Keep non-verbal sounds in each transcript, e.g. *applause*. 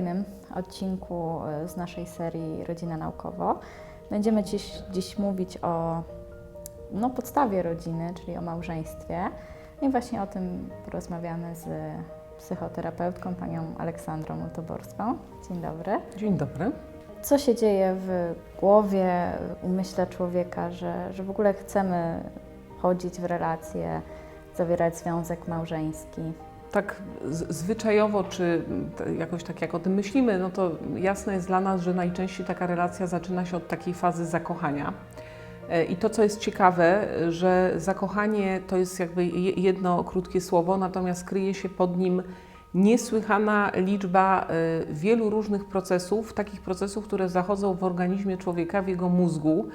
kolejnym odcinku e, z naszej serii Rodzina Naukowo. Będziemy dziś, dziś mówić o no, podstawie rodziny, czyli o małżeństwie. I właśnie o tym porozmawiamy z psychoterapeutką, panią Aleksandrą Multoborską. Dzień dobry. Dzień dobry. Co się dzieje w głowie, umyśle człowieka, że, że w ogóle chcemy chodzić w relacje, zawierać związek małżeński? Tak zwyczajowo, czy jakoś tak jak o tym myślimy, no to jasne jest dla nas, że najczęściej taka relacja zaczyna się od takiej fazy zakochania. E, I to, co jest ciekawe, że zakochanie to jest jakby je- jedno krótkie słowo, natomiast kryje się pod nim niesłychana liczba e, wielu różnych procesów, takich procesów, które zachodzą w organizmie człowieka, w jego mózgu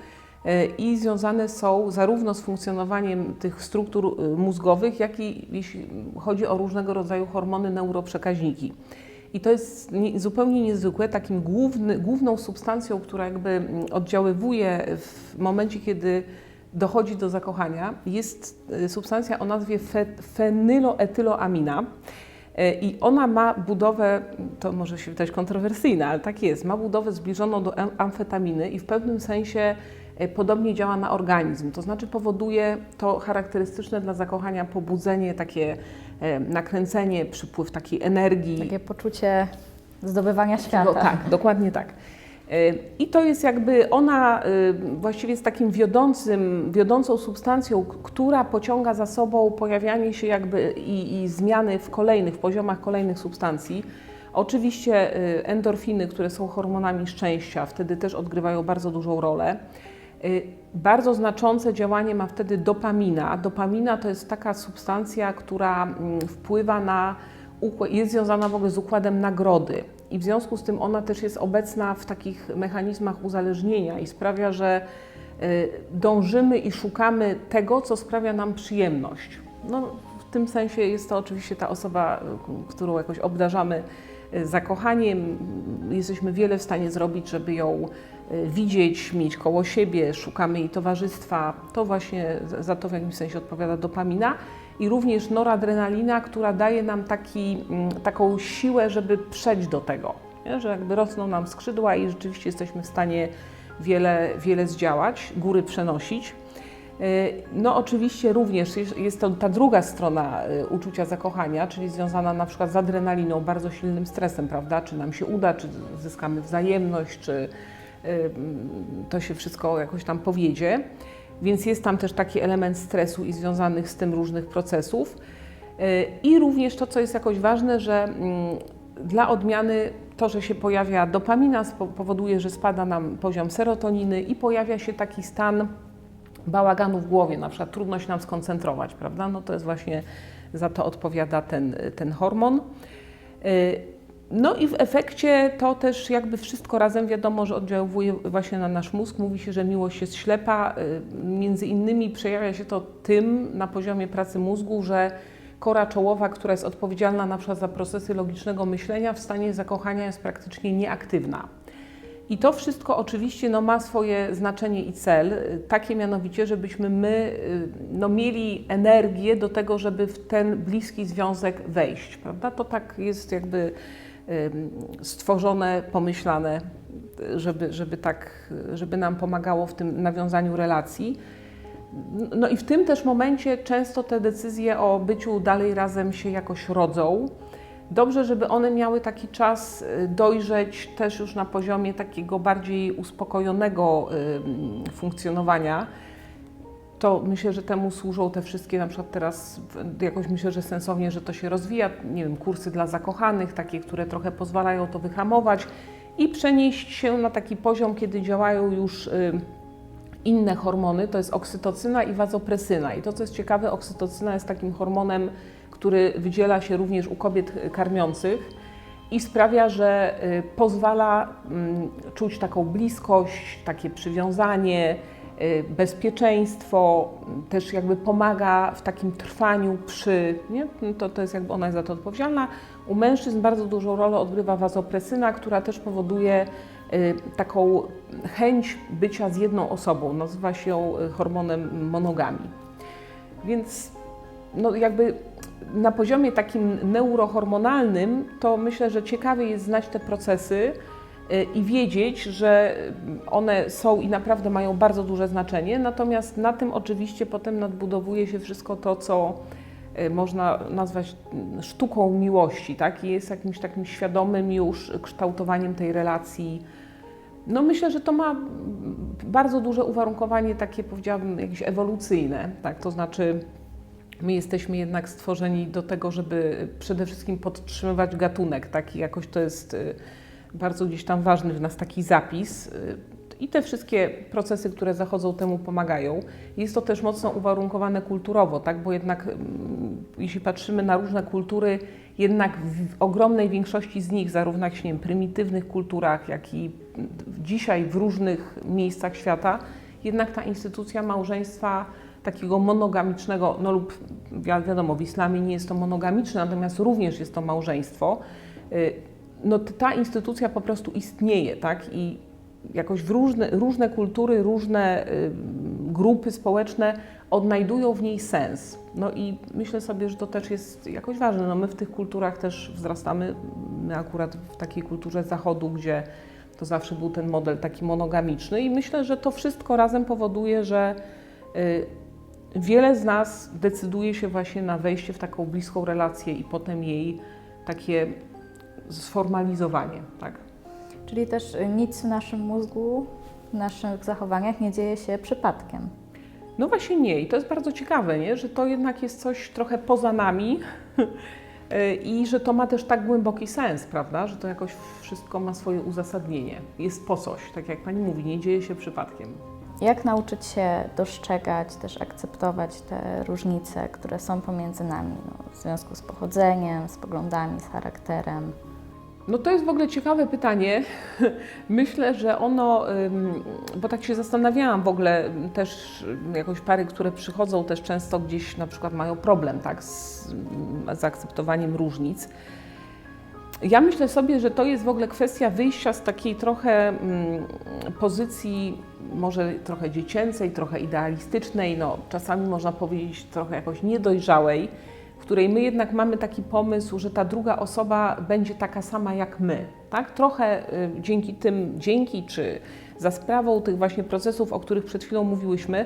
i związane są zarówno z funkcjonowaniem tych struktur e, mózgowych, jak i jeśli chodzi o różnego rodzaju hormony, neuroprzekaźniki. I to jest nie, zupełnie niezwykłe. Takim główny, główną substancją, która jakby oddziaływuje w momencie, kiedy dochodzi do zakochania, jest y, substancja o nazwie fe, fenyloetyloamina. I ona ma budowę, to może się wydać kontrowersyjne, ale tak jest, ma budowę zbliżoną do am- amfetaminy i w pewnym sensie podobnie działa na organizm. To znaczy powoduje to charakterystyczne dla zakochania pobudzenie, takie e, nakręcenie, przypływ takiej energii. Takie poczucie zdobywania świata. No, tak, dokładnie tak. E, I to jest jakby ona e, właściwie jest takim wiodącym, wiodącą substancją, która pociąga za sobą pojawianie się jakby i, i zmiany w kolejnych poziomach kolejnych substancji. Oczywiście e, endorfiny, które są hormonami szczęścia, wtedy też odgrywają bardzo dużą rolę. Y, Bardzo znaczące działanie ma wtedy dopamina. Dopamina to jest taka substancja, która mm, wpływa na, jest związana w ogóle z układem nagrody i w związku z tym ona też jest obecna w takich mechanizmach uzależnienia i sprawia, że y, dążymy i szukamy tego, co sprawia nam przyjemność. No, w tym sensie jest to oczywiście ta osoba, y, którą jakoś obdarzamy zakochaniem. Jesteśmy wiele w stanie zrobić, żeby ją widzieć, mieć koło siebie, szukamy jej towarzystwa. To właśnie za- to w jakimś sensie odpowiada dopamina i również noradrenalina, która daje nam taki, mm, taką siłę, żeby przejść do tego, nie? że jakby rosną nam skrzydła i rzeczywiście jesteśmy w stanie wiele, wiele zdziałać, góry przenosić. Y, No oczywiście również jest- to ta druga strona y, uczucia zakochania, czyli związana na przykład z adrenaliną, bardzo silnym stresem, prawda? Czy nam się uda, czy zyskamy wzajemność, czy y, to się wszystko jakoś tam powiedzie. Więc jest tam też taki element stresu i związanych z tym różnych procesów. Y, I również to, co jest jakoś ważne, że mm, dla odmiany to, że się pojawia dopamina, powoduje, że spada nam poziom serotoniny i pojawia się taki stan bałaganu w głowie, na przykład trudno się nam skoncentrować, prawda? No to jest właśnie za to odpowiada ten, ten hormon. No i w efekcie to też jakby wszystko razem wiadomo, że oddziałuje właśnie na nasz mózg. Mówi się, że miłość jest ślepa. Y, Między innymi przejawia się to tym na poziomie pracy mózgu, że kora czołowa, która jest odpowiedzialna na przykład za procesy logicznego myślenia, w stanie zakochania jest praktycznie nieaktywna. I to wszystko oczywiście no, ma swoje znaczenie i cel, y, takie mianowicie, żebyśmy my y, no, mieli energię do tego, żeby w ten bliski związek wejść, prawda? To tak jest jakby stworzone, pomyślane, żeby, żeby tak, żeby nam pomagało w tym nawiązaniu relacji. No i w tym też momencie często te decyzje o byciu dalej razem się jakoś rodzą. Dobrze, żeby one miały taki czas y, dojrzeć też już na poziomie takiego bardziej uspokojonego funkcjonowania. To myślę, że temu służą te wszystkie, na przykład teraz jakoś myślę, że sensownie, że to się rozwija, nie wiem, kursy dla zakochanych, takie, które trochę pozwalają to wyhamować i przenieść się na taki poziom, kiedy działają już y, inne hormony, to jest oksytocyna i wazopresyna. I to, co jest ciekawe, oksytocyna jest takim hormonem, który wydziela się również u kobiet y, karmiących i sprawia, że y, pozwala mm, czuć taką bliskość, takie przywiązanie, bezpieczeństwo, m, też jakby pomaga w takim trwaniu przy, nie? No To, to jest jakby ona jest za to odpowiedzialna. U mężczyzn bardzo dużą rolę odgrywa wazopresyna, która też powoduje y, taką chęć bycia z jedną osobą. Nazywa się ją y, hormonem monogami. Więc no jakby na poziomie takim neurohormonalnym, to myślę, że ciekawie jest znać te procesy y, i wiedzieć, że one są i naprawdę mają bardzo duże znaczenie. Natomiast na tym oczywiście potem nadbudowuje się wszystko to, co y, można nazwać sztuką miłości, tak? I jest jakimś takim świadomym już kształtowaniem tej relacji. No myślę, że to ma bardzo duże uwarunkowanie takie, powiedziałabym, jakieś ewolucyjne, tak? To znaczy My jesteśmy jednak stworzeni do tego, żeby przede wszystkim podtrzymywać gatunek, taki jakoś to jest y, bardzo gdzieś tam ważny w nas taki zapis. y, I te wszystkie procesy, które zachodzą, temu pomagają. Jest to też mocno uwarunkowane kulturowo, tak? bo jednak mm, jeśli patrzymy na różne kultury, jednak w ogromnej większości z nich, zarówno jak prymitywnych kulturach, jak i dzisiaj w różnych miejscach świata, jednak ta instytucja małżeństwa takiego monogamicznego, no lub wi- wiadomo, w islamie nie jest to monogamiczne, natomiast również jest to małżeństwo, y, no ta instytucja po prostu istnieje, tak? I jakoś w różne, różne kultury, różne y, grupy społeczne odnajdują w niej sens. No i myślę sobie, że to też jest jakoś ważne. No my w tych kulturach też wzrastamy, my akurat w takiej kulturze zachodu, gdzie to zawsze był ten model taki monogamiczny i myślę, że to wszystko razem powoduje, że y, wiele z nas decyduje się właśnie na wejście w taką bliską relację i potem jej takie sformalizowanie, tak? Czyli też y, nic w naszym mózgu, w naszych zachowaniach nie dzieje się przypadkiem. No właśnie nie i to jest bardzo ciekawe, nie? że to jednak jest coś trochę poza nami *laughs* y, i że to ma też tak głęboki sens, prawda, że to jakoś wszystko ma swoje uzasadnienie, jest po coś, tak jak Pani mówi, nie dzieje się przypadkiem. Jak nauczyć się dostrzegać, też akceptować te różnice, które są pomiędzy nami no, w związku z pochodzeniem, z poglądami, z charakterem? No to jest w ogóle ciekawe pytanie. *laughs* Myślę, że ono, bo tak się zastanawiałam w ogóle, też jakoś pary, które przychodzą też często gdzieś na przykład mają problem tak, z, ym, z akceptowaniem różnic. Ja myślę sobie, że to jest w ogóle kwestia wyjścia z takiej trochę pozycji może trochę dziecięcej, trochę idealistycznej, no czasami można powiedzieć trochę jakoś niedojrzałej, której my jednak mamy taki pomysł, że ta druga osoba będzie taka sama jak my. Tak? Trochę y, dzięki tym, dzięki czy za sprawą tych właśnie procesów, o których przed chwilą mówiłyśmy,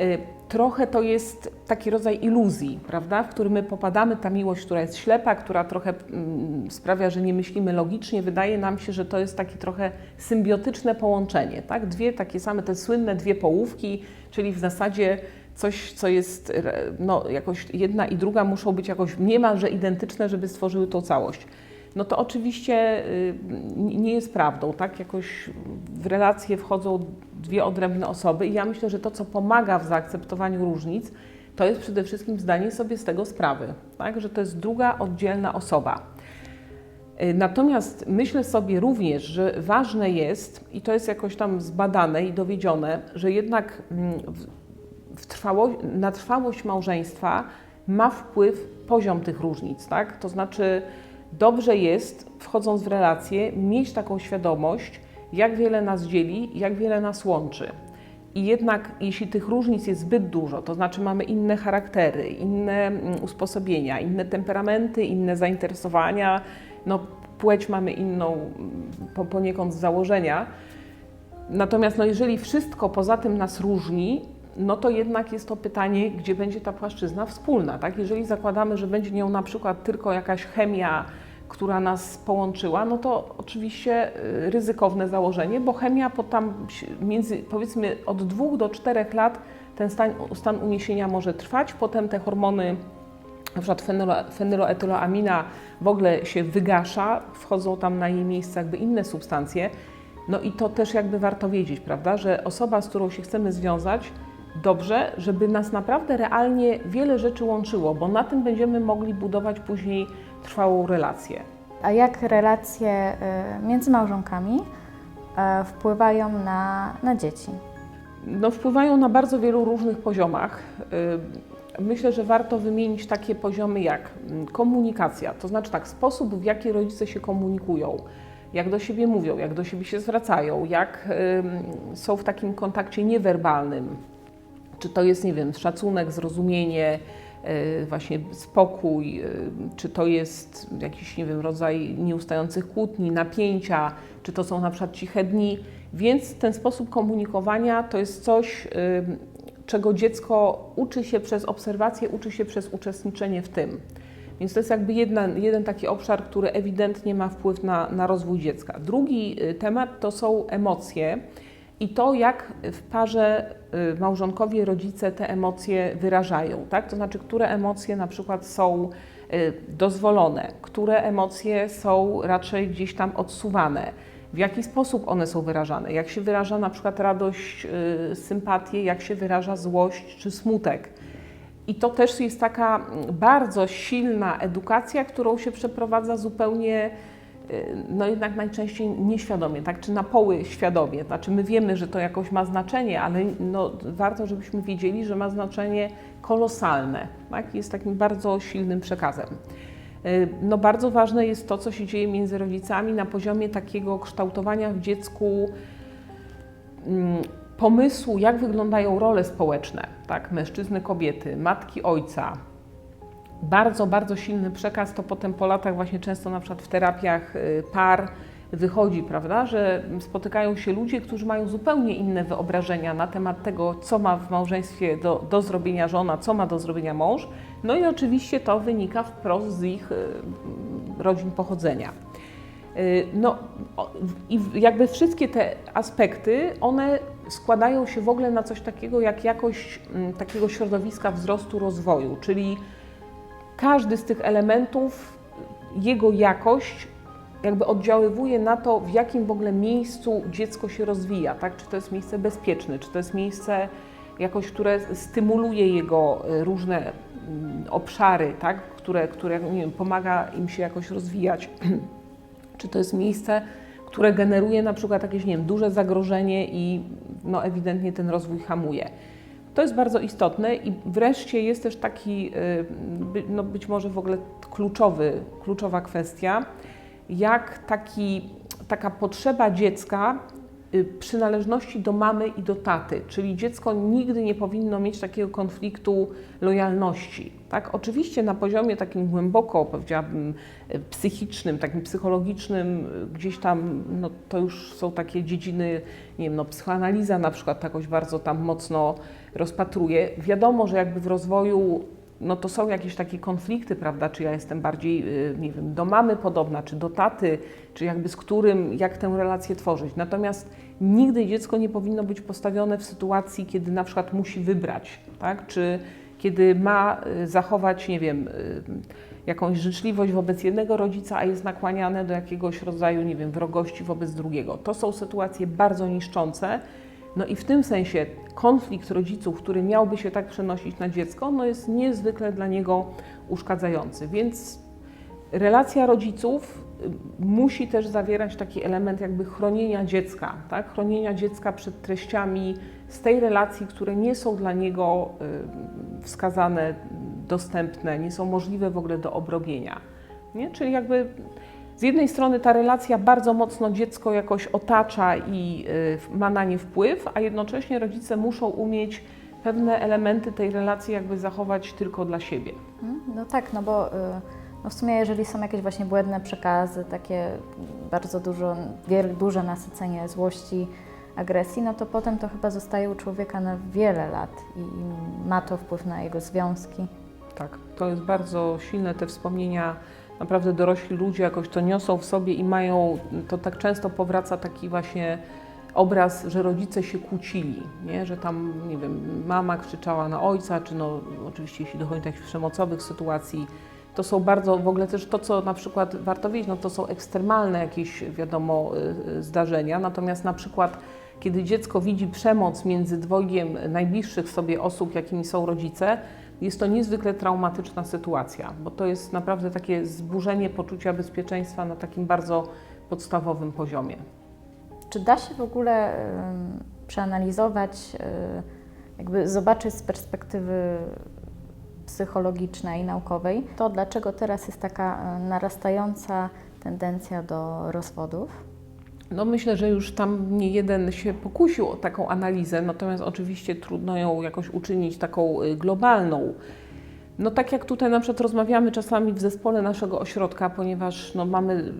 y, trochę to jest taki rodzaj iluzji, prawda? w którym my popadamy, ta miłość, która jest ślepa, która trochę mm, sprawia, że nie myślimy logicznie, wydaje nam się, że to jest takie trochę symbiotyczne połączenie. Tak? Dwie takie same, te słynne dwie połówki, czyli w zasadzie coś, co jest re- no, jakoś jedna i druga muszą być jakoś niemalże identyczne, żeby stworzyły tą całość. No to oczywiście y, nie jest prawdą, tak? Jakoś w relacje wchodzą dwie odrębne osoby i ja myślę, że to, co pomaga w zaakceptowaniu różnic, to jest przede wszystkim zdanie sobie z tego sprawy, tak? Że to jest druga oddzielna osoba. Y, Natomiast myślę sobie również, że ważne jest, i to jest jakoś tam zbadane i dowiedzione, że jednak mm, trwało, na trwałość małżeństwa ma wpływ poziom tych różnic, tak? To znaczy dobrze jest, wchodząc w relacje, mieć taką świadomość, jak wiele nas dzieli, jak wiele nas łączy. I jednak, jeśli tych różnic jest zbyt dużo, to znaczy mamy inne charaktery, inne mm, usposobienia, inne temperamenty, inne zainteresowania, no płeć mamy inną mm, po, poniekąd z założenia. Natomiast no, jeżeli wszystko poza tym nas różni, no to jednak jest to pytanie, gdzie będzie ta płaszczyzna wspólna, tak? Jeżeli zakładamy, że będzie nią na przykład tylko jakaś chemia, która nas połączyła, no to oczywiście y, ryzykowne założenie, bo chemia po tam między powiedzmy od dwóch do czterech lat ten stan, stan uniesienia może trwać, potem te hormony na przykład fenylo, fenyloetyloamina w ogóle się wygasza, wchodzą tam na jej miejsce jakby inne substancje. No i to też jakby warto wiedzieć, prawda, że osoba, z którą się chcemy związać, dobrze, żeby nas naprawdę realnie wiele rzeczy łączyło, bo na tym będziemy mogli budować później trwałą relację. A jak relacje y, między małżonkami y, wpływają na, na dzieci? no, wpływają na bardzo wielu różnych poziomach. Y, Myślę, że warto wymienić takie poziomy jak mm, komunikacja, to znaczy tak, sposób w jaki rodzice się komunikują, jak do siebie mówią, jak do siebie się zwracają, jak są w takim kontakcie niewerbalnym. Czy to jest, nie wiem, szacunek, zrozumienie, e, właśnie spokój, e, czy to jest jakiś, nie wiem, rodzaj nieustających kłótni, napięcia, czy to są na przykład ciche dni. Więc ten sposób komunikowania to jest coś, y, czego dziecko uczy się przez obserwację, uczy się przez uczestniczenie w tym. Więc to jest jakby jedna, jeden taki obszar, który ewidentnie ma wpływ na, na rozwój dziecka. Drugi temat to są emocje i to, jak w parze y, małżonkowie rodzice te emocje wyrażają, tak? To znaczy, które emocje na przykład są y, dozwolone, które emocje są raczej gdzieś tam odsuwane, w jaki sposób one są wyrażane, jak się wyraża na przykład radość, y, sympatię, jak się wyraża złość czy smutek. I to też jest taka mm, bardzo silna edukacja, którą się przeprowadza zupełnie, no jednak najczęściej nieświadomie, tak, czy na poły świadomie. Znaczy my wiemy, że to jakoś ma znaczenie, ale no, warto, żebyśmy wiedzieli, że ma znaczenie kolosalne, tak, jest takim bardzo silnym przekazem. Y, No bardzo ważne jest to, co się dzieje między rodzicami na poziomie takiego kształtowania w dziecku mm, pomysłu, jak wyglądają role społeczne, tak, mężczyzny, kobiety, matki, ojca. Bardzo, bardzo silny przekaz to potem po latach właśnie często na przykład w terapiach y, par wychodzi, prawda, że spotykają się ludzie, którzy mają zupełnie inne wyobrażenia na temat tego, co ma w małżeństwie do, do zrobienia żona, co ma do zrobienia mąż. No i oczywiście to wynika wprost z ich y, rodzin pochodzenia. Y, No i jakby wszystkie te aspekty, one składają się w ogóle na coś takiego jak jakość mm, takiego środowiska wzrostu rozwoju, czyli każdy z tych elementów, jego jakość jakby oddziaływuje na to, w jakim w ogóle miejscu dziecko się rozwija, tak? Czy to jest miejsce bezpieczne, czy to jest miejsce jakoś, które stymuluje jego y, różne mm, obszary, tak? Które, które nie wiem, pomaga im się jakoś rozwijać. *clears throat* czy to jest miejsce, które generuje na przykład jakieś nie wiem, duże zagrożenie i no, ewidentnie ten rozwój hamuje. To jest bardzo istotne i wreszcie jest też taki, y, no być może w ogóle kluczowy, kluczowa kwestia, jak taki, taka potrzeba dziecka przynależności do mamy i do taty, czyli dziecko nigdy nie powinno mieć takiego konfliktu lojalności. Tak? Oczywiście na poziomie takim głęboko, powiedziałabym, y, psychicznym, takim psychologicznym, y, gdzieś tam, no, to już są takie dziedziny, nie wiem, no, psychoanaliza na przykład jakoś bardzo tam mocno rozpatruje. Wiadomo, że jakby w rozwoju no to są jakieś takie konflikty, prawda? Czy ja jestem bardziej, y, nie wiem, do mamy podobna, czy do taty, czy jakby z którym, jak tę relację tworzyć. Natomiast nigdy dziecko nie powinno być postawione w sytuacji, kiedy na przykład musi wybrać, tak? Czy kiedy ma y, zachować, nie wiem, y, jakąś życzliwość wobec jednego rodzica, a jest nakłaniane do jakiegoś rodzaju, nie wiem, wrogości wobec drugiego. To są sytuacje bardzo niszczące. No i w tym sensie konflikt rodziców, który miałby się tak przenosić na dziecko, no jest niezwykle dla niego uszkadzający. Więc relacja rodziców musi też zawierać taki element jakby chronienia dziecka, tak? chronienia dziecka przed treściami z tej relacji, które nie są dla niego y, wskazane, dostępne, nie są możliwe w ogóle do obrobienia. Nie? Czyli jakby z jednej strony ta relacja bardzo mocno dziecko jakoś otacza i y, ma na nie wpływ, a jednocześnie rodzice muszą umieć pewne elementy tej relacji jakby zachować tylko dla siebie. Mm, No tak, no bo y, no w sumie jeżeli są jakieś właśnie błędne przekazy, takie bardzo dużo, duże nasycenie złości, agresji, no to potem to chyba zostaje u człowieka na wiele lat i, i ma to wpływ na jego związki. Tak, to jest bardzo silne te wspomnienia. Naprawdę dorośli ludzie jakoś to niosą w sobie i mają, to tak często powraca taki właśnie obraz, że rodzice się kłócili, nie? że tam, nie wiem, mama krzyczała na ojca, czy no oczywiście jeśli dochodzi do jakichś przemocowych sytuacji, to są bardzo, w ogóle też to, co na przykład warto wiedzieć, no to są ekstremalne jakieś, wiadomo, y, y, zdarzenia, natomiast na przykład kiedy dziecko widzi przemoc między dwojgiem najbliższych sobie osób, jakimi są rodzice, jest to niezwykle traumatyczna sytuacja, bo to jest naprawdę takie zburzenie poczucia bezpieczeństwa na takim bardzo podstawowym poziomie. Czy da się w ogóle przeanalizować, y, jakby zobaczyć z perspektywy psychologicznej naukowej to, dlaczego teraz jest taka y, narastająca tendencja do rozwodów? No myślę, że już tam nie jeden się pokusił o taką analizę, natomiast oczywiście trudno ją jakoś uczynić taką y, globalną. No tak jak tutaj na przykład rozmawiamy czasami w zespole naszego ośrodka, ponieważ no, mamy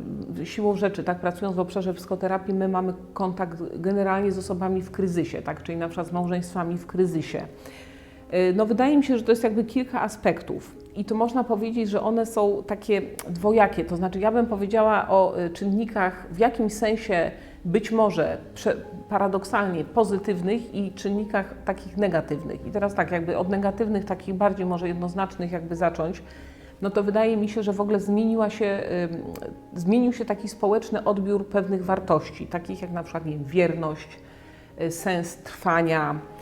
siłą rzeczy, tak pracując w obszarze psychoterapii, my mamy kontakt generalnie z osobami w kryzysie, tak, czyli na przykład z małżeństwami w kryzysie. Y, No wydaje mi się, że to jest jakby kilka aspektów i to można powiedzieć, że one są takie dwojakie, to znaczy ja bym powiedziała o y, czynnikach w jakimś sensie być może paradoksalnie pozytywnych i czynnikach takich negatywnych. I teraz tak, jakby od negatywnych, takich bardziej może jednoznacznych jakby zacząć, no to wydaje mi się, że w ogóle zmieniła się, ym, zmienił się taki społeczny odbiór pewnych wartości, takich jak na przykład nie wiem, wierność, y, sens trwania, y,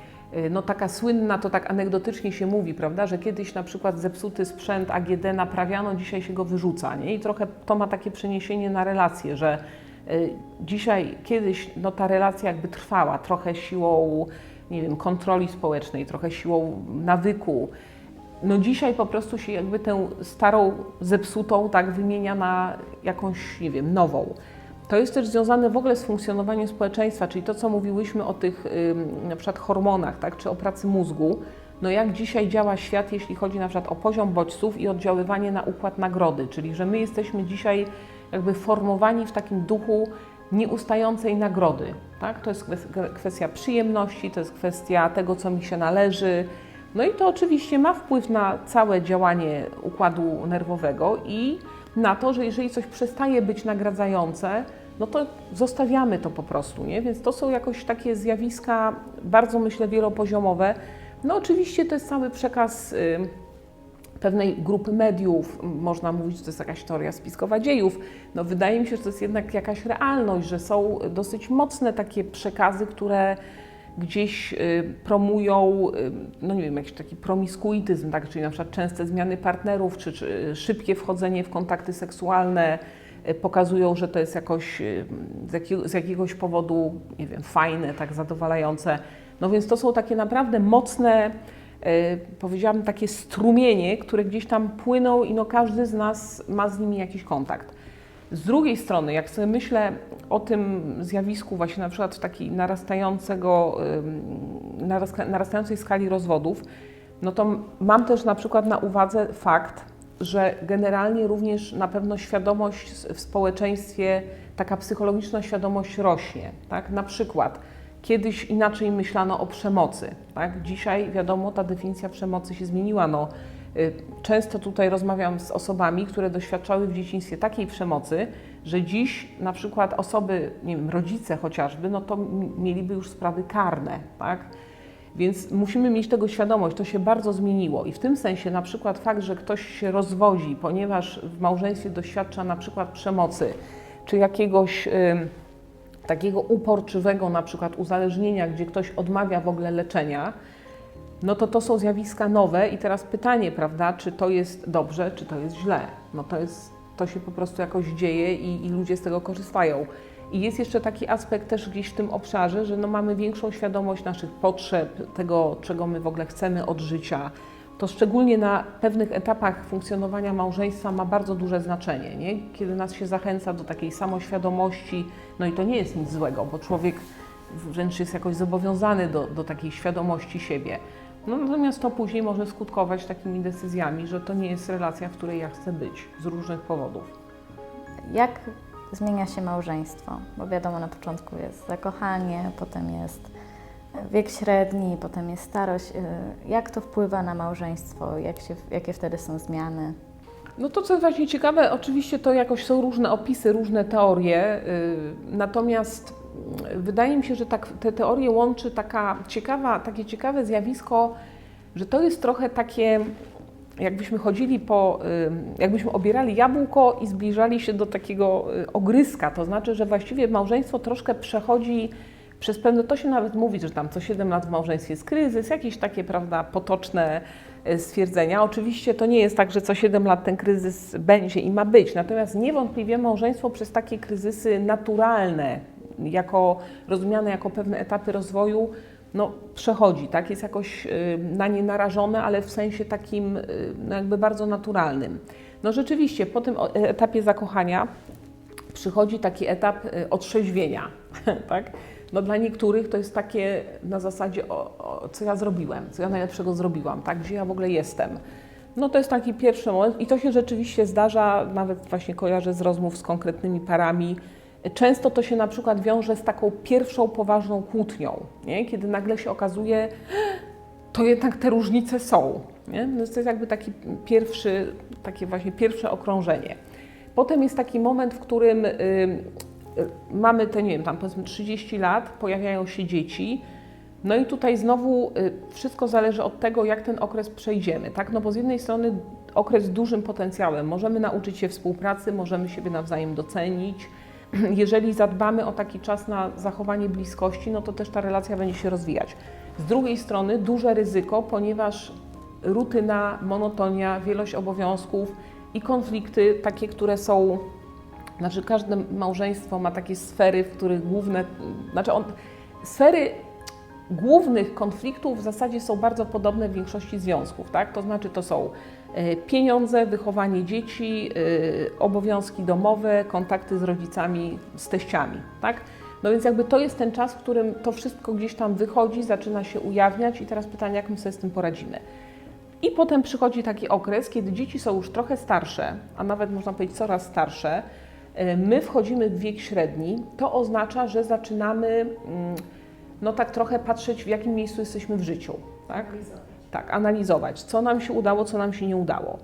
no taka słynna, to tak anegdotycznie się mówi, prawda, że kiedyś na przykład zepsuty sprzęt AGD naprawiano, dzisiaj się go wyrzuca, nie? I trochę to ma takie przeniesienie na relacje, że y, dzisiaj, kiedyś no ta relacja jakby trwała, trochę siłą, nie wiem, kontroli społecznej, trochę siłą nawyku. No dzisiaj po prostu się jakby tę starą, zepsutą tak wymienia na jakąś, nie wiem, nową. To jest też związane w ogóle z funkcjonowaniem społeczeństwa, czyli to, co mówiłyśmy o tych na przykład hormonach, tak, czy o pracy mózgu. No jak dzisiaj działa świat, jeśli chodzi na przykład o poziom bodźców i oddziaływanie na układ nagrody, czyli że my jesteśmy dzisiaj jakby formowani w takim duchu nieustającej nagrody. Tak? To jest kwes- kwestia przyjemności, to jest kwestia tego, co mi się należy. No i to oczywiście ma wpływ na całe działanie układu nerwowego i na to, że jeżeli coś przestaje być nagradzające, no to zostawiamy to po prostu, nie? Więc to są jakoś takie zjawiska bardzo, myślę, wielopoziomowe. No oczywiście to jest cały przekaz y, pewnej grupy mediów, można mówić, że to jest jakaś teoria spiskowa dziejów. No wydaje mi się, że to jest jednak jakaś realność, że są dosyć mocne takie przekazy, które gdzieś y, promują, y, no nie wiem, jakiś taki promiskuityzm, tak? czyli na przykład częste zmiany partnerów, czy, czy szybkie wchodzenie w kontakty seksualne, pokazują, że to jest jakoś y, z, jakiego, z jakiegoś powodu, nie wiem, fajne, tak zadowalające. No więc to są takie naprawdę mocne, y, powiedziałabym, takie strumienie, które gdzieś tam płyną i no każdy z nas ma z nimi jakiś kontakt. Z drugiej strony, jak sobie myślę o tym zjawisku właśnie na przykład w takiej narastającego, narastającej skali rozwodów, no to mam też na przykład na uwadze fakt, że generalnie również na pewno świadomość w społeczeństwie, taka psychologiczna świadomość rośnie. Tak? Na przykład kiedyś inaczej myślano o przemocy. Tak? Dzisiaj wiadomo, ta definicja przemocy się zmieniła. No, y, często tutaj rozmawiam z osobami, które doświadczały w dzieciństwie takiej przemocy, że dziś na przykład osoby, nie wiem, rodzice chociażby, no to mieliby już sprawy karne, tak? Więc musimy mieć tego świadomość, to się bardzo zmieniło i w tym sensie na przykład fakt, że ktoś się rozwodzi, ponieważ w małżeństwie doświadcza na przykład przemocy, czy jakiegoś ym, takiego uporczywego na przykład uzależnienia, gdzie ktoś odmawia w ogóle leczenia, no to to są zjawiska nowe i teraz pytanie, prawda, czy to jest dobrze, czy to jest źle. No to jest, to się po prostu jakoś dzieje i, i ludzie z tego korzystają. I jest jeszcze taki aspekt też gdzieś w tym obszarze, że no mamy większą świadomość naszych potrzeb, tego, czego my w ogóle chcemy od życia. To szczególnie na pewnych etapach funkcjonowania małżeństwa ma bardzo duże znaczenie, nie? kiedy nas się zachęca do takiej samoświadomości, no i to nie jest nic złego, bo człowiek wręcz jest jakoś zobowiązany do, do takiej świadomości siebie. No, natomiast to później może skutkować takimi decyzjami, że to nie jest relacja, w której ja chcę być z różnych powodów. Jak zmienia się małżeństwo? Bo wiadomo, na początku jest zakochanie, potem jest wiek średni, potem jest starość. Y, Jak to wpływa na małżeństwo? Jak się, jakie wtedy są zmiany? No to, co jest właśnie ciekawe, oczywiście to jakoś są różne opisy, różne teorie, yy, natomiast yy, wydaje mi się, że tak, te teorie łączy taka ciekawa, takie ciekawe zjawisko, że to jest trochę takie, jakbyśmy chodzili po, jakbyśmy obierali jabłko i zbliżali się do takiego yy, ogryska, to znaczy, że właściwie małżeństwo troszkę przechodzi przez pewne, to się nawet mówi, że tam co 7 lat w małżeństwie jest kryzys, jakieś takie, prawda, potoczne e, stwierdzenia. Oczywiście to nie jest tak, że co 7 lat ten kryzys będzie i ma być, natomiast niewątpliwie małżeństwo przez takie kryzysy naturalne, jako rozumiane jako pewne etapy rozwoju, no, przechodzi, tak? Jest jakoś y, na nie narażone, ale w sensie takim y, no, jakby bardzo naturalnym. No rzeczywiście, po tym o- etapie zakochania przychodzi taki etap y, otrzeźwienia, *laughs* tak? No dla niektórych to jest takie na zasadzie, o, o, co ja zrobiłem, co ja najlepszego zrobiłam, tak? Gdzie ja w ogóle jestem. No to jest taki pierwszy moment i to się rzeczywiście zdarza, nawet właśnie kojarzę z rozmów z konkretnymi parami. Często to się na przykład wiąże z taką pierwszą poważną kłótnią, nie? kiedy nagle się okazuje, to jednak te różnice są. Nie? No to jest jakby taki pierwszy, takie właśnie pierwsze okrążenie. Potem jest taki moment, w którym y, y, mamy te, nie wiem, tam powiedzmy 30 lat, pojawiają się dzieci, no i tutaj znowu y, wszystko zależy od tego, jak ten okres przejdziemy, tak? No bo z jednej strony okres z dużym potencjałem, możemy nauczyć się współpracy, możemy siebie nawzajem docenić. *clears throat* Jeżeli zadbamy o taki czas na zachowanie bliskości, no to też ta relacja będzie się rozwijać. Z drugiej strony duże ryzyko, ponieważ rutyna, monotonia, wielość obowiązków i konflikty, takie, które są, znaczy każde małżeństwo ma takie sfery, w których główne, znaczy on, sfery głównych konfliktów w zasadzie są bardzo podobne w większości związków, tak? To znaczy to są pieniądze, wychowanie dzieci, e, obowiązki domowe, kontakty z rodzicami, z teściami, tak? No więc jakby to jest ten czas, w którym to wszystko gdzieś tam wychodzi, zaczyna się ujawniać i teraz pytanie, jak my sobie z tym poradzimy. I potem przychodzi taki okres, kiedy dzieci są już trochę starsze, a nawet można powiedzieć coraz starsze, e, my wchodzimy w wiek średni, to oznacza, że zaczynamy mm, no tak trochę patrzeć, w jakim miejscu jesteśmy w życiu. Tak? Tak, analizować, co nam się udało, co nam się nie udało.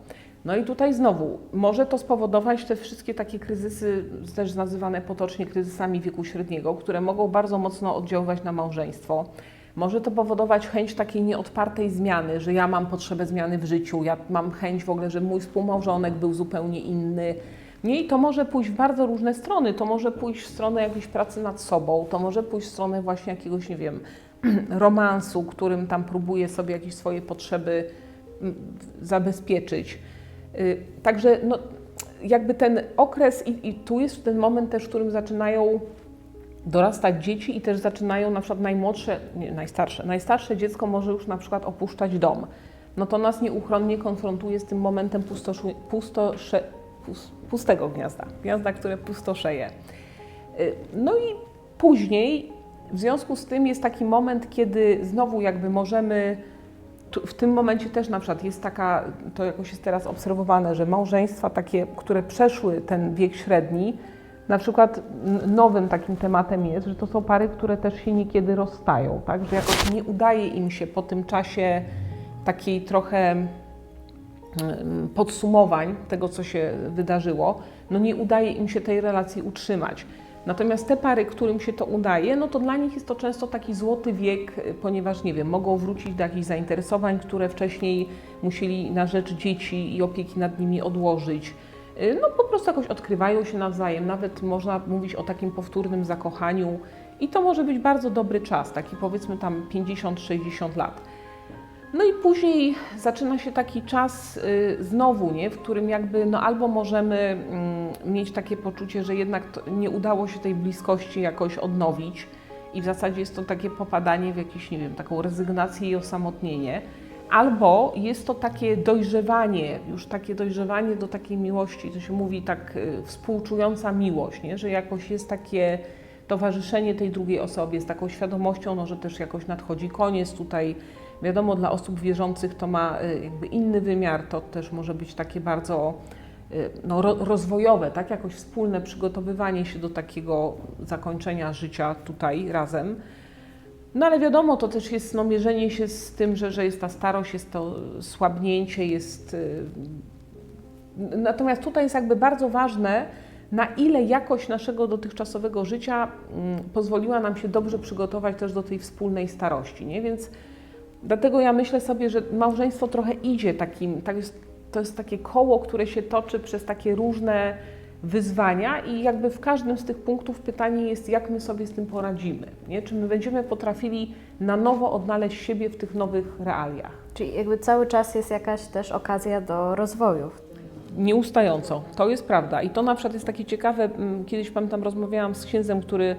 No i tutaj znowu, może to spowodować te wszystkie takie kryzysy, też nazywane potocznie kryzysami wieku średniego, które mogą bardzo mocno oddziaływać na małżeństwo. Może to powodować chęć takiej nieodpartej zmiany, że ja mam potrzebę zmiany w życiu, ja mam chęć w ogóle, żeby mój współmałżonek był zupełnie inny. Nie, i to może pójść w bardzo różne strony. To może pójść w stronę jakiejś pracy nad sobą, to może pójść w stronę właśnie jakiegoś, nie wiem, *clears throat* romansu, którym tam próbuje sobie jakieś swoje potrzeby mm, zabezpieczyć. Y, Także no, jakby ten okres, i, i tu jest ten moment też, w którym zaczynają dorastać dzieci i też zaczynają na przykład najmłodsze, nie, najstarsze, najstarsze dziecko może już na przykład opuszczać dom. No to nas nieuchronnie konfrontuje z tym momentem pustoszu, pustosze, pus, pustego gniazda, gniazda, które pustoszeje. Y, No i później w związku z tym jest taki moment, kiedy znowu jakby możemy w tym momencie też na przykład jest taka, to jakoś jest teraz obserwowane, że małżeństwa takie, które przeszły ten wiek średni, na przykład nowym takim tematem jest, że to są pary, które też się niekiedy rozstają, tak? Że jakoś nie udaje im się po tym czasie takiej trochę em, podsumowań tego, co się wydarzyło, no nie udaje im się tej relacji utrzymać. Natomiast te pary, którym się to udaje, no to dla nich jest to często taki złoty wiek, ponieważ nie wiem, mogą wrócić do jakichś zainteresowań, które wcześniej musieli na rzecz dzieci i opieki nad nimi odłożyć. Y, No po prostu jakoś odkrywają się nawzajem, nawet można mówić o takim powtórnym zakochaniu i to może być bardzo dobry czas, taki powiedzmy tam 50-60 lat. No i później zaczyna się taki czas y, znowu, nie, w którym jakby no albo możemy mm, mieć takie poczucie, że jednak nie udało się tej bliskości jakoś odnowić i w zasadzie jest to takie popadanie w jakieś, nie wiem, taką rezygnację i osamotnienie, albo jest to takie dojrzewanie, już takie dojrzewanie do takiej miłości, to się mówi tak y, współczująca miłość, nie, że jakoś jest takie towarzyszenie tej drugiej osobie z taką świadomością, no, że też jakoś nadchodzi koniec tutaj. Wiadomo, dla osób wierzących to ma y, jakby inny wymiar, to też może być takie bardzo y, no, ro, rozwojowe, tak? Jakoś wspólne przygotowywanie się do takiego zakończenia życia tutaj razem. No ale wiadomo, to też jest no, mierzenie się z tym, że, że jest ta starość, jest to słabnięcie, jest. y, Natomiast tutaj jest jakby bardzo ważne, na ile jakość naszego dotychczasowego życia mm, pozwoliła nam się dobrze przygotować też do tej wspólnej starości, nie? Więc dlatego ja myślę sobie, że małżeństwo trochę idzie takim, tak jest, to jest takie koło, które się toczy przez takie różne wyzwania i jakby w każdym z tych punktów pytanie jest, jak my sobie z tym poradzimy, nie? Czy my będziemy potrafili na nowo odnaleźć siebie w tych nowych realiach. Czyli jakby cały czas jest jakaś też okazja do rozwoju. Nieustająco, to jest prawda. I to na przykład jest takie ciekawe. mm, Kiedyś pamiętam, rozmawiałam z księdzem, który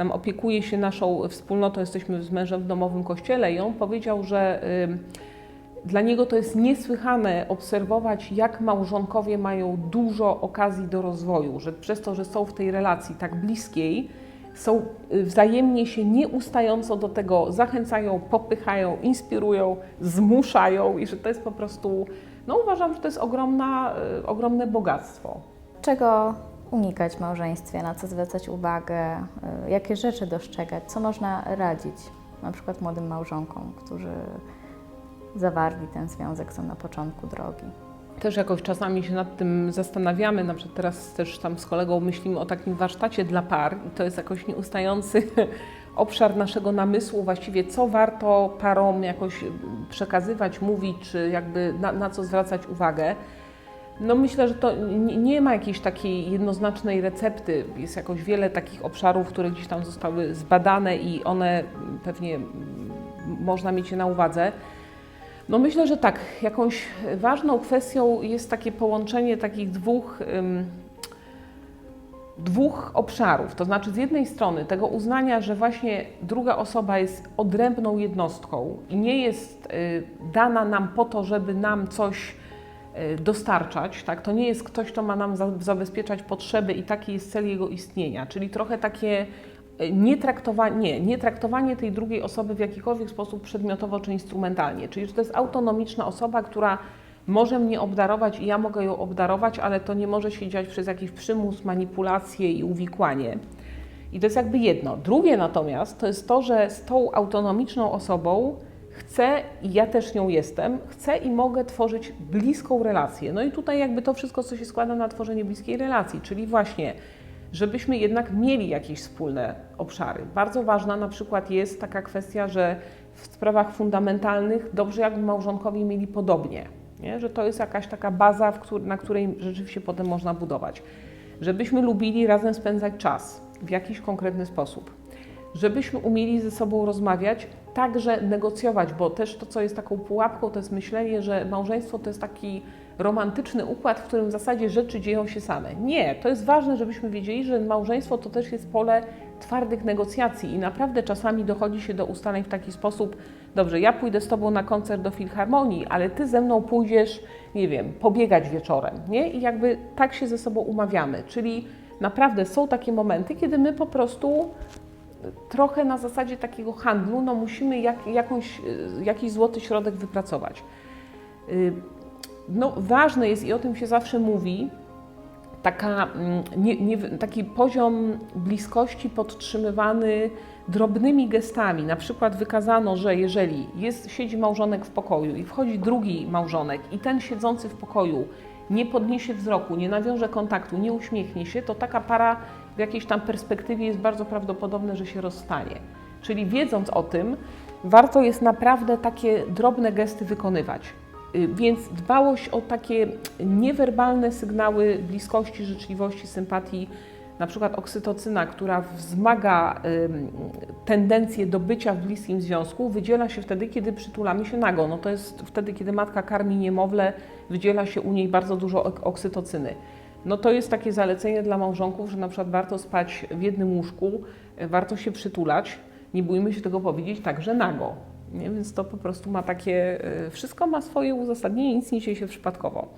tam opiekuje się naszą wspólnotą, jesteśmy z mężem w domowym kościele i on powiedział, że dla niego to jest niesłychane obserwować, jak małżonkowie mają dużo okazji do rozwoju, że przez to, że są w tej relacji tak bliskiej, są y, wzajemnie się nieustająco do tego zachęcają, popychają, inspirują, zmuszają i że to jest po prostu no uważam, że to jest ogromna, y, ogromne bogactwo. Czego unikać w małżeństwie, na co zwracać uwagę, y, jakie rzeczy dostrzegać, co można radzić na przykład młodym małżonkom, którzy zawarli ten związek, są na początku drogi. Też jakoś czasami się nad tym zastanawiamy, na przykład teraz też tam z kolegą myślimy o takim warsztacie dla par i to jest jakoś nieustający *laughs* obszar naszego namysłu, właściwie co warto parom jakoś przekazywać, mówić, czy jakby na, na co zwracać uwagę. No myślę, że to nie, ma jakiejś takiej jednoznacznej recepty. Jest jakoś wiele takich obszarów, które gdzieś tam zostały zbadane i one pewnie można mieć je na uwadze. No myślę, że tak. Jakąś ważną kwestią jest takie połączenie takich dwóch, dwóch obszarów. To znaczy z jednej strony tego uznania, że właśnie druga osoba jest odrębną jednostką i nie jest y, dana nam po to, żeby nam coś dostarczać. Tak? To nie jest ktoś, kto ma nam za, zabezpieczać potrzeby i taki jest cel jego istnienia. Czyli trochę takie y, nie traktowanie, nie, nie traktowanie tej drugiej osoby w jakikolwiek sposób przedmiotowo czy instrumentalnie. Czyli że to jest autonomiczna osoba, która może mnie obdarować i ja mogę ją obdarować, ale to nie może się dziać przez jakiś przymus, manipulację i uwikłanie. I to jest jakby jedno. Drugie natomiast to jest to, że z tą autonomiczną osobą chcę i ja też nią jestem, chcę i mogę tworzyć bliską relację. No i tutaj jakby to wszystko, co się składa na tworzenie bliskiej relacji, czyli właśnie żebyśmy jednak mieli jakieś wspólne obszary. Bardzo ważna na przykład jest taka kwestia, że w sprawach fundamentalnych dobrze jakby małżonkowie mieli podobnie, nie? że to jest jakaś taka baza, na której rzeczywiście potem można budować. Żebyśmy lubili razem spędzać czas w jakiś konkretny sposób. Żebyśmy umieli ze sobą rozmawiać, także negocjować, bo też to, co jest taką pułapką, to jest myślenie, że małżeństwo to jest taki romantyczny układ, w którym w zasadzie rzeczy dzieją się same. Nie, to jest ważne, żebyśmy wiedzieli, że małżeństwo to też jest pole twardych negocjacji i naprawdę czasami dochodzi się do ustaleń w taki sposób, dobrze, ja pójdę z Tobą na koncert do Filharmonii, ale Ty ze mną pójdziesz, nie wiem, pobiegać wieczorem, nie? I jakby tak się ze sobą umawiamy, czyli naprawdę są takie momenty, kiedy my po prostu trochę na zasadzie takiego handlu, no musimy jak, jakąś, y, jakiś złoty środek wypracować. Y, No, ważne jest i o tym się zawsze mówi, taka, mm, nie, nie, taki poziom bliskości podtrzymywany drobnymi gestami. Na przykład wykazano, że jeżeli jest, siedzi małżonek w pokoju i wchodzi drugi małżonek i ten siedzący w pokoju nie podniesie wzroku, nie nawiąże kontaktu, nie uśmiechnie się, to taka para w jakiejś tam perspektywie jest bardzo prawdopodobne, że się rozstanie. Czyli wiedząc o tym, warto jest naprawdę takie drobne gesty wykonywać. Y, Więc dbałość o takie niewerbalne sygnały bliskości, życzliwości, sympatii, na przykład oksytocyna, która wzmaga tendencję do bycia w bliskim związku, wydziela się wtedy, kiedy przytulamy się nago. No to jest wtedy, kiedy matka karmi niemowlę, wydziela się u niej bardzo dużo ok- oksytocyny. No to jest takie zalecenie dla małżonków, że na przykład warto spać w jednym łóżku, y, warto się przytulać, nie bójmy się tego powiedzieć, także nago. Nie? Więc to po prostu ma takie, y, wszystko ma swoje uzasadnienie, nic nie dzieje się przypadkowo.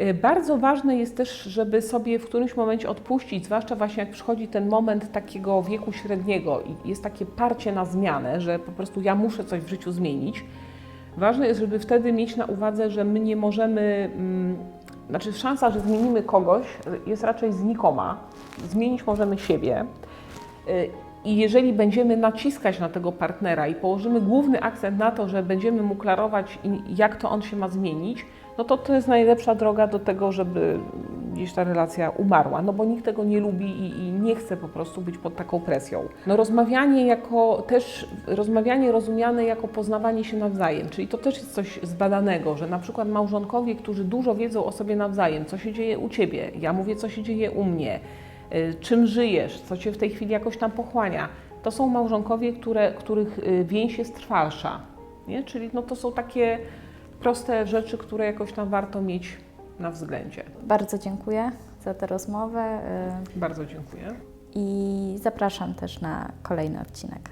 Y, Bardzo ważne jest też, żeby sobie w którymś momencie odpuścić, zwłaszcza właśnie jak przychodzi ten moment takiego wieku średniego i jest takie parcie na zmianę, że po prostu ja muszę coś w życiu zmienić. Ważne jest, żeby wtedy mieć na uwadze, że my nie możemy, mm, znaczy szansa, że zmienimy kogoś jest raczej znikoma. Zmienić możemy siebie. Y, I jeżeli będziemy naciskać na tego partnera i położymy główny akcent na to, że będziemy mu klarować, jak to on się ma zmienić, no to to jest najlepsza droga do tego, żeby gdzieś ta relacja umarła, no bo nikt tego nie lubi i, i nie chce po prostu być pod taką presją. No rozmawianie jako też, rozmawianie rozumiane jako poznawanie się nawzajem, czyli to też jest coś zbadanego, że na przykład małżonkowie, którzy dużo wiedzą o sobie nawzajem, co się dzieje u Ciebie, ja mówię, co się dzieje u mnie, y, czym żyjesz, co Cię w tej chwili jakoś tam pochłania, to są małżonkowie, które, których y, więź jest trwalsza, nie? czyli no to są takie proste rzeczy, które jakoś tam warto mieć na względzie. Bardzo dziękuję za tę rozmowę y, Bardzo dziękuję. i zapraszam też na kolejny odcinek.